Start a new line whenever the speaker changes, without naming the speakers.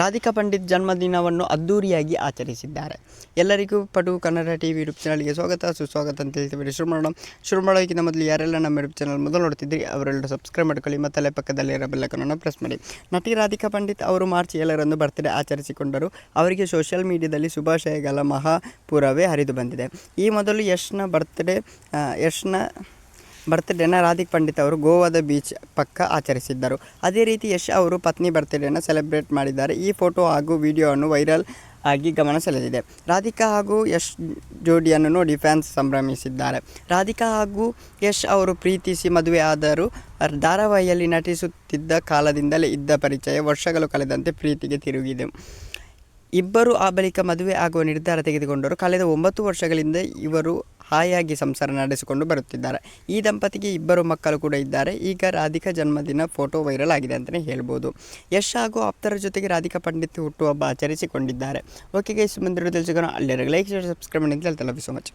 ರಾಧಿಕಾ ಪಂಡಿತ್ ಜನ್ಮದಿನವನ್ನು ಅದ್ದೂರಿಯಾಗಿ ಆಚರಿಸಿದ್ದಾರೆ. ಎಲ್ಲರಿಗೂ ಪಟು ಕನ್ನಡ ಟಿ ವಿ ಯೂಟ್ಯೂಬ್ ಚಾನಲ್ಗೆ ಸ್ವಾಗತ, ಸುಸ್ವಾಗತ ಅಂತ ಹೇಳ್ತೀವಿ. ಶುರು ಮಾಡೋಣ ಶುರು ಮಾಡೋಕ್ಕಿಂತ ಮೊದಲು ಯಾರೆಲ್ಲ ನಮ್ಮ ಯೂಟ್ಯೂಬ್ ಚಾನಲ್ ಮೊದಲು ನೋಡ್ತಿದ್ರಿ ಅವರೆಲ್ಲರೂ ಸಬ್ಸ್ಕ್ರೈಬ್ ಮಾಡ್ಕೊಳ್ಳಿ ಮತ್ತು ಪಕ್ಕದಲ್ಲಿರೋ ಬೆಲ್ಲಕನ್ನು ಪ್ರೆಸ್ ಮಾಡಿ. ನಟಿ ರಾಧಿಕಾ ಪಂಡಿತ್ ಅವರು ಮಾರ್ಚ್ ಏಳರಂದು ಬರ್ತ್ಡೇ ಆಚರಿಸಿಕೊಂಡರು. ಅವರಿಗೆ ಸೋಷಿಯಲ್ ಮೀಡಿಯಾದಲ್ಲಿ ಶುಭಾಶಯಗಳ ಮಹಾಪುರವೇ ಹರಿದು ಬಂದಿದೆ. ಈ ಮೊದಲು ಯಶ್ನ ಬರ್ತ್ಡೇ ಯಶ್ನ ಬರ್ತ್ಡೇನ ರಾಧಿಕ್ ಪಂಡಿತ್ ಅವರು ಗೋವಾದ ಬೀಚ್ ಪಕ್ಕ ಆಚರಿಸಿದ್ದರು. ಅದೇ ರೀತಿ ಯಶ್ ಅವರು ಪತ್ನಿ ಬರ್ತ್ಡೇನ ಸೆಲೆಬ್ರೇಟ್ ಮಾಡಿದ್ದಾರೆ. ಈ ಫೋಟೋ ಹಾಗೂ ವಿಡಿಯೋವನ್ನು ವೈರಲ್ ಆಗಿ ಗಮನ ಸೆಳೆದಿದೆ. ರಾಧಿಕಾ ಹಾಗೂ ಯಶ್ ಜೋಡಿಯನ್ನು ನೋಡಿ ಫ್ಯಾನ್ಸ್ ಸಂಭ್ರಮಿಸಿದ್ದಾರೆ. ರಾಧಿಕಾ ಹಾಗೂ ಯಶ್ ಅವರು ಪ್ರೀತಿಸಿ ಮದುವೆ ಆದರೂ ಧಾರಾವಾಹಿಯಲ್ಲಿ ನಟಿಸುತ್ತಿದ್ದ ಕಾಲದಿಂದಲೇ ಇದ್ದ ಪರಿಚಯ ವರ್ಷಗಳು ಕಳೆದಂತೆ ಪ್ರೀತಿಗೆ ತಿರುಗಿದೆ. ಇಬ್ಬರು ಆ ಬಳಿಕ ಮದುವೆ ಆಗುವ ನಿರ್ಧಾರ ತೆಗೆದುಕೊಂಡರು. ಕಳೆದ ಒಂಬತ್ತು ವರ್ಷಗಳಿಂದ ಇವರು ಹಾಯಾಗಿ ಸಂಸಾರ ನಡೆಸಿಕೊಂಡು ಬರುತ್ತಿದ್ದಾರೆ. ಈ ದಂಪತಿಗೆ ಇಬ್ಬರು ಮಕ್ಕಳು ಕೂಡ ಇದ್ದಾರೆ. ಈಗ ರಾಧಿಕಾ ಜನ್ಮದಿನ ಫೋಟೋ ವೈರಲ್ ಆಗಿದೆ ಅಂತಲೇ ಹೇಳ್ಬೋದು. ಯಶ್ ಹಾಗೂ ಆಪ್ತರ ಜೊತೆಗೆ ರಾಧಿಕಾ ಪಂಡಿತ್ ಹುಟ್ಟುಹಬ್ಬ ಆಚರಿಸಿಕೊಂಡಿದ್ದಾರೆ. ಓಕೆ ಗೈಸ್ ಮುಂದಿರೋ ತಿಳಿಸಿಕೊಂಡು ಅಲ್ಲಿರೋ ಲೈಕ್ ಶೇರ್ ಸಬ್ಸ್ಕ್ರೈಬ್ ಮಾಡಿ ಅಂತ ಹೇಳ್ತಾ ಲವ್ ಯು ಸೊ ಮಚ್